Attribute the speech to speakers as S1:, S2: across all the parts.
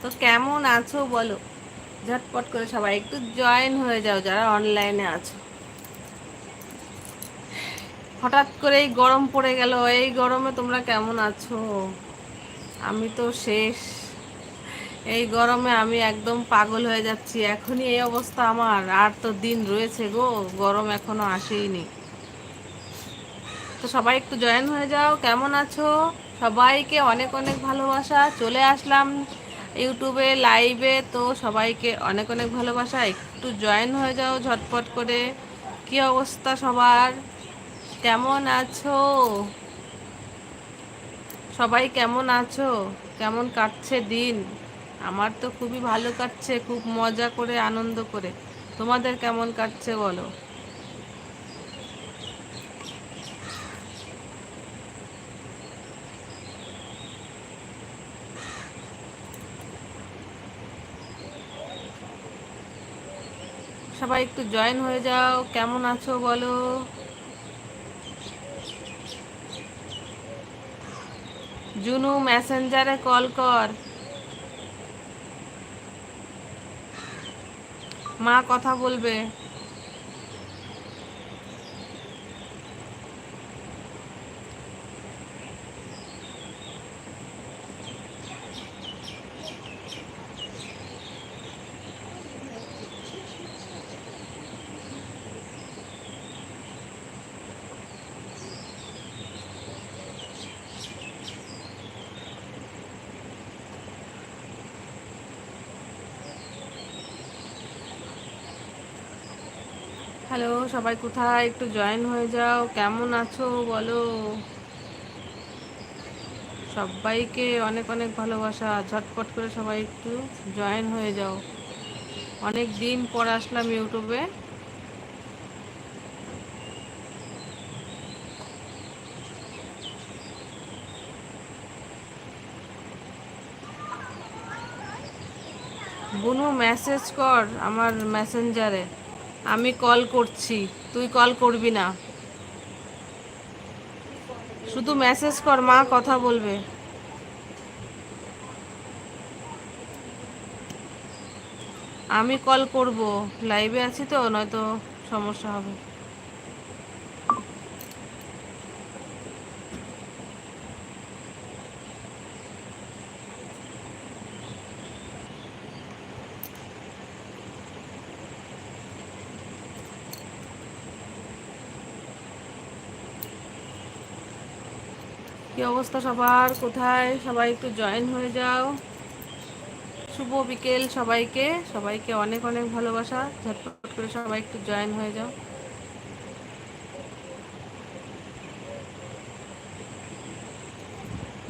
S1: তো কেমন আছো বলো? ঝটপট করে সবাই একটু জয়েন হয়ে যাও যারা অনলাইনে আছো। হঠাৎ করে এই গরম পড়ে গেল, এই গরমে তোমরা কেমন আছো? আমি তো শেষ। এই গরমে আমি একদম পাগল হয়ে যাচ্ছি, এখনই এই অবস্থা আমার, আর তো দিন রয়েছে গো, গরম এখনও আসেইনি। তো সবাই একটু জয়েন হয়ে যাও, কেমন আছো? সবাইকে অনেক অনেক ভালোবাসা, চলে আসলাম ইউটিউবে, লাইভে তো সবাইকে অনেক অনেক ভালোবাসা। একটু জয়েন হয়ে যাও ঝটপট করে। কি অবস্থা সবার? কেমন আছো? সবাই কেমন আছো? কেমন কাটছে দিন? আমার তো খুবই ভালো কাটছে, খুব মজা করে, আনন্দ করে। তোমাদের কেমন কাটছে বলো? সবাই একটু জয়েন হয়ে যাও। কেমন আছো বলো? জুনু মেসেঞ্জারে কল কর। মা কথা বলবে। হ্যালো, সবাই কোথায়? একটু জয়েন হয়ে যাও। কেমন আছো বলো? সবাইকে অনেক অনেক ভালোবাসা। ঝটপট করে সবাই একটু জয়েন হয়ে যাও। অনেক দিন পর আসলাম ইউটিউবে বুনু মেসেজ কর আমার মেসেঞ্জারে আমি কল করছি। তুই কল করবি না। শুধু মেসেজ কর, মা কথা বলবে। আমি কল করব। লাইভে আছি তো, নয়তো সমস্যা হবে। কি অবস্থা সবার? কোথায়? সবাই একটু জয়েন হয়ে যাও। শুভ বিকেল সবাইকে। সবাইকে অনেক অনেক ভালোবাসা। ঝটপট করে সবাই একটু জয়েন হয়ে যাও।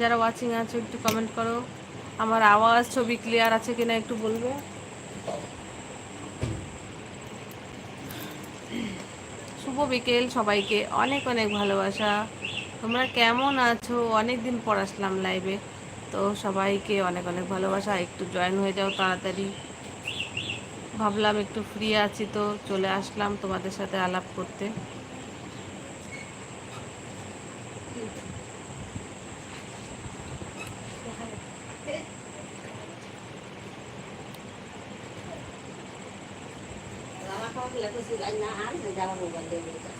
S1: যারা ওয়াচিং আছে, একটু কমেন্ট করো। আমার আওয়াজ ছবি ক্লিয়ার আছে কিনা একটু বলবে? শুভ বিকেল সবাইকে। অনেক অনেক ভালোবাসা। তোমরা কেমন আছো? অনেক দিন পর আসলাম লাইভে তো সবাইকে অনেক অনেক ভালোবাসা। একটু জয়েন হয়ে যাও তাড়াতাড়ি। ভাবলাম একটু ফ্রি আছি তো চলে আসলাম তোমাদের সাথে আলাপ করতে।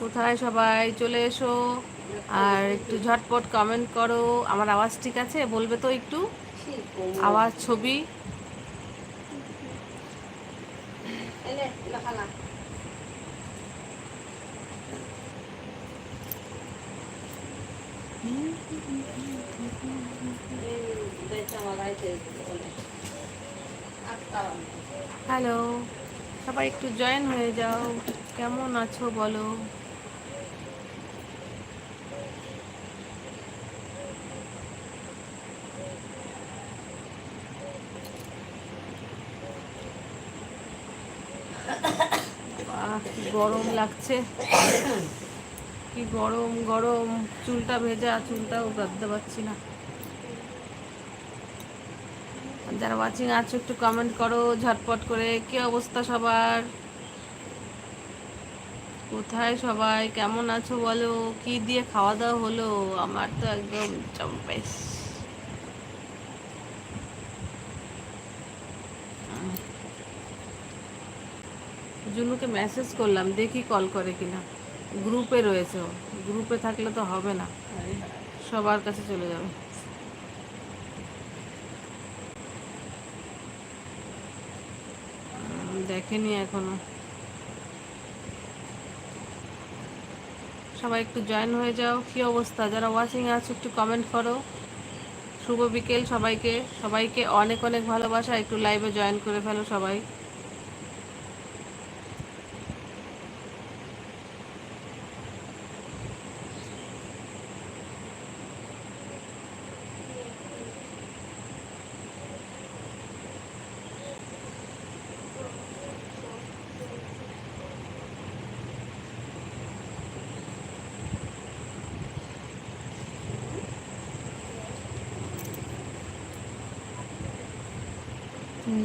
S1: কোথায় সবাই? চলে এসো। আর একটু ঝটপট কমেন্ট করো, আমার আওয়াজ ঠিক আছে? বলবে তো একটু। আওয়াজ, ছবি। হ্যালো সবাই একটু জয়েন হয়ে যাও। কেমন আছো বলো আহ, কি গরম লাগছে। কি গরম গরম। চুলটা ভেজা চুলটাও বাঁধতে পারছি না। যারা ওয়াচিং আছো, একটু কমেন্ট করো, ঝটপট করে। কি অবস্থা সবার? কোথায় সবাই? কেমন আছো বলো? কি দিয়ে খাওয়া দাওয়া হলো? আমার তো একদম চম্পেশ জুনুকে মেসেজ করলাম, দেখি কল করে কিনা। গ্রুপে রয়েছে ও। গ্রুপে থাকলে তো হবে না। সবার কাছে চলে যাবে। দেখেনি এখনও। সবাই একটু জয়েন হয়ে যাও। কি অবস্থা? যারা ওয়াচিং আছো, একটু কমেন্ট করো। শুভ বিকেল সবাইকে। সবাইকে অনেক অনেক ভালোবাসা। একটু লাইভে জয়েন করে ফেলো সবাই।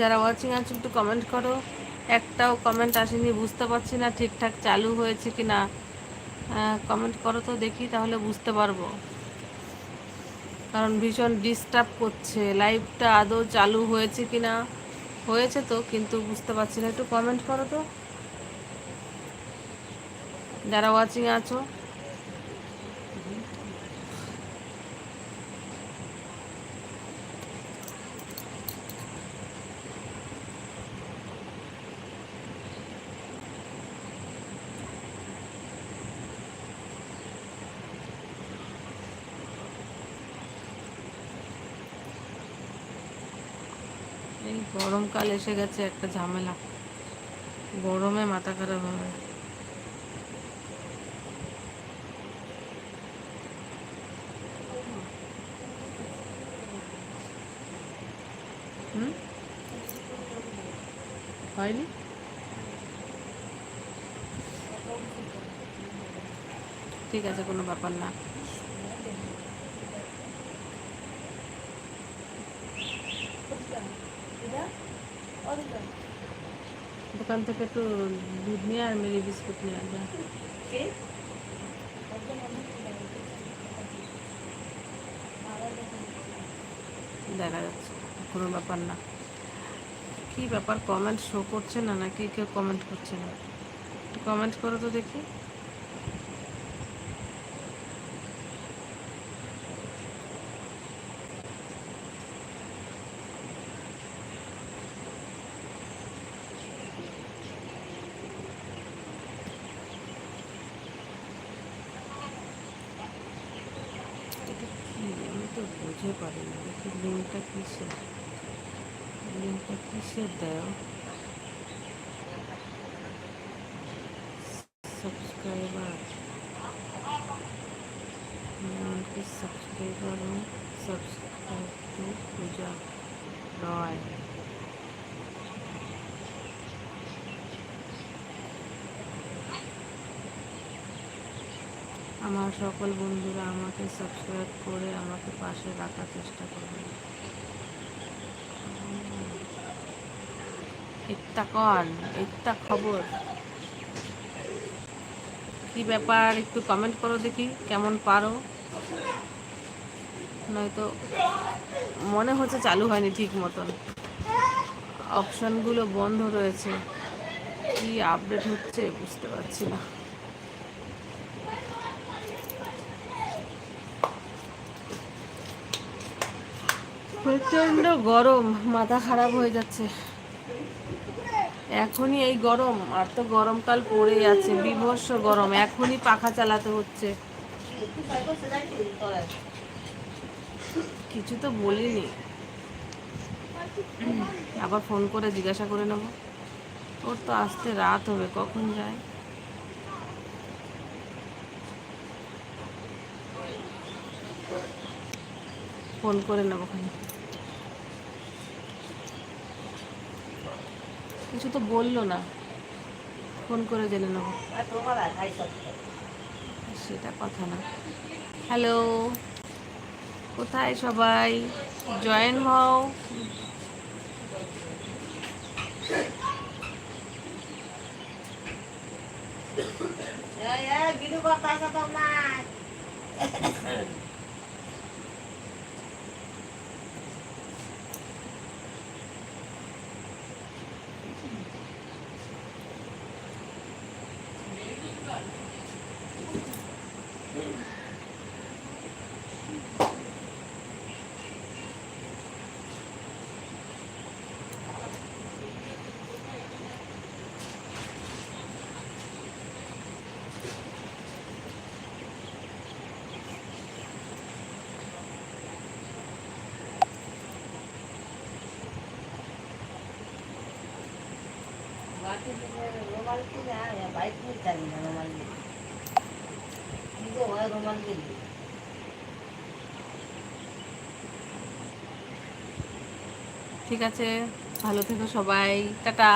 S1: যারা ওয়াচিং আছে, একটু কমেন্ট করো। একটাও কমেন্ট আসেনি, বুঝতে পারছি না ঠিকঠাক চালু হয়েছে কি না কমেন্ট করো তো দেখি, তাহলে বুঝতে পারব। কারণ ভীষণ ডিস্টার্ব করছে। লাইভটা আদৌ চালু হয়েছে কি না হয়েছে তো, কিন্তু বুঝতে পারছি না। একটু কমেন্ট করো তো। যারা ওয়াচিং আছো গরমকাল এসে গেছে, একটা ঝামেলা। গরমে মাথা খারাপ হবে। হয়নি? ঠিক আছে, কোনো ব্যাপার না। দোকান থেকে একটু দুধ নিয়ে আর মেরি বিস্কুট নিয়ে আসবে দেখা যাচ্ছে কোনো ব্যাপার না। কী ব্যাপার কমেন্ট শো করছে না নাকি? কেউ কমেন্ট করছে না। একটু কমেন্ট করো তো দেখি। বুঝে পারি না দেখি লিঙ্কটা কিসের লিঙ্কটা কিসের দেয় subscriber subscriber subscribe to Puja Roy আমার সকল বন্ধুরা আমাকে সাবস্ক্রাইব করে আমাকে পাশে রাখার চেষ্টা করবেন একটা কন একটা খবর। কি ব্যাপার, একটু কমেন্ট করো দেখি, কেমন পারো? নয়তো মনে হচ্ছে চালু হয়নি ঠিক মতন। অপশানগুলো বন্ধ রয়েছে। কি আপডেট হচ্ছে বুঝতে পারছি না। প্রচণ্ড গরম, মাথা খারাপ হয়ে যাচ্ছে। এখনই এই গরম, আর তো গরমকাল পড়েই আছে, বিভৎস গরম, এখনই পাখা চালাতে হচ্ছে। কিছু তো বলিনি। আবার ফোন করে জিজ্ঞাসা করে নেব। ওর তো আসতে রাত হবে, কখন যায়? ফোন করে নেব ওখানে কিছু তো বলল না। ফোন করে জেনে নেব। সেটা কথা না। হ্যালো কোথায় সবাই? জয়েন হও।
S2: গিলু কথা আছে তোমার। বাকি রোমাল কি না বাইক নিয়ে চালি না রোমাল নিয়ে কি যে হয় রোমাল দিলি
S1: ঠিক আছে ভালো থেকো সবাই টাটা।